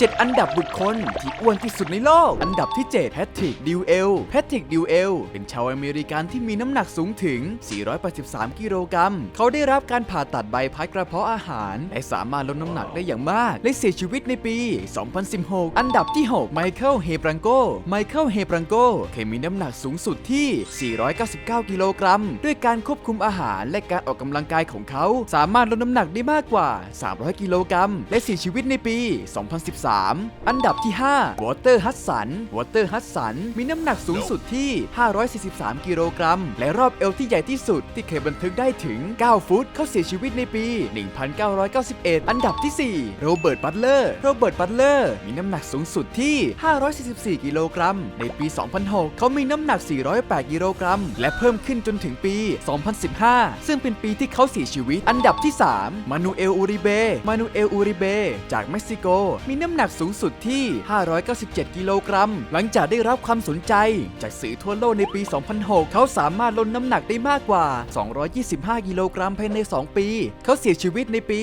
7 อันดับบุคคลที่อ้วนที่สุดในโลก อันดับที่ 7 แพทริกดิวเอล แพทริกดิวเอล เป็นชาวอเมริกันที่มีน้ำหนักสูงถึง 483 กิโลกรัม เขาได้รับการผ่าตัดใบพัดกระเพาะอาหาร และสามารถลดน้ำหนักได้อย่างมาก และเสียชีวิตในปี 2016 อันดับที่ 6 ไมเคิล เฮบรังโก ไมเคิล เฮบรังโก เคยมีน้ำหนักสูงสุดที่ 499 กิโลกรัม ด้วยการควบคุมอาหารและการออกกำลังกายของเขา สามารถลดน้ำหนักได้มากกว่า 300 กิโลกรัม และเสียชีวิตในปี 2013อันดับที่ 5 วอเตอร์ฮัตสัน วอเตอร์ฮัตสัน มีน้ำหนักสูงสุดที่ 543 กิโลกรัม และรอบเอวที่ใหญ่ที่สุดที่เคยบันทึกได้ถึง 9 ฟุต เขาเสียชีวิตในปี 1991 อันดับที่ 4 โรเบิร์ต บัตเลอร์ โรเบิร์ต บัตเลอร์ มีน้ำหนักสูงสุดที่ 544 กิโลกรัม ในปี 2006 เขามีน้ำหนัก 408 กิโลกรัม และเพิ่มขึ้นจนถึงปี 2015 ซึ่งเป็นปีที่เขาเสียชีวิต อันดับที่ 3 มานูเอล อูริเบ มานูเอล อูริเบ จากเม็กซิโก มีน้ำหนักหนักสูงสุดที่ 597 กิโลกรัม หลังจากได้รับความสนใจ จากสื่อทั่วโลกในปี 2006 เขาสามารถลดน้ำหนักได้มากกว่า 225 กิโลกรัมภายใน 2 ปี เขาเสียชีวิตในปี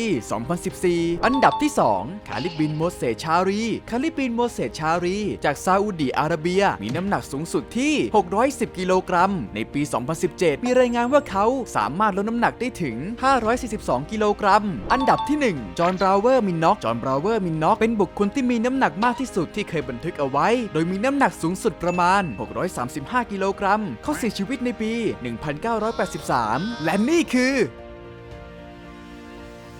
2014 อันดับที่ 2 คาลิบินโมเสชารี คาลิบินโมเสสชารี จากซาอุดีอาระเบีย มีน้ำหนักสูงสุดที่ 610 กิโลกรัม ในปี 2017 มีรายงานว่าเขาสามารถลดน้ำหนักได้ถึง 542 กิโลกรัม อันดับที่ 1 จอห์นบราวเวอร์มินน็อก จอห์นบราวเวอร์มินน็อก เป็นบุคคนที่มีน้ำหนักมากที่สุดที่เคยบันทึกเอาไว้ โดยมีน้ำหนักสูงสุดประมาณ 635 กิโลกรัม เขาเสียชีวิตในปี 1983 และนี่คือ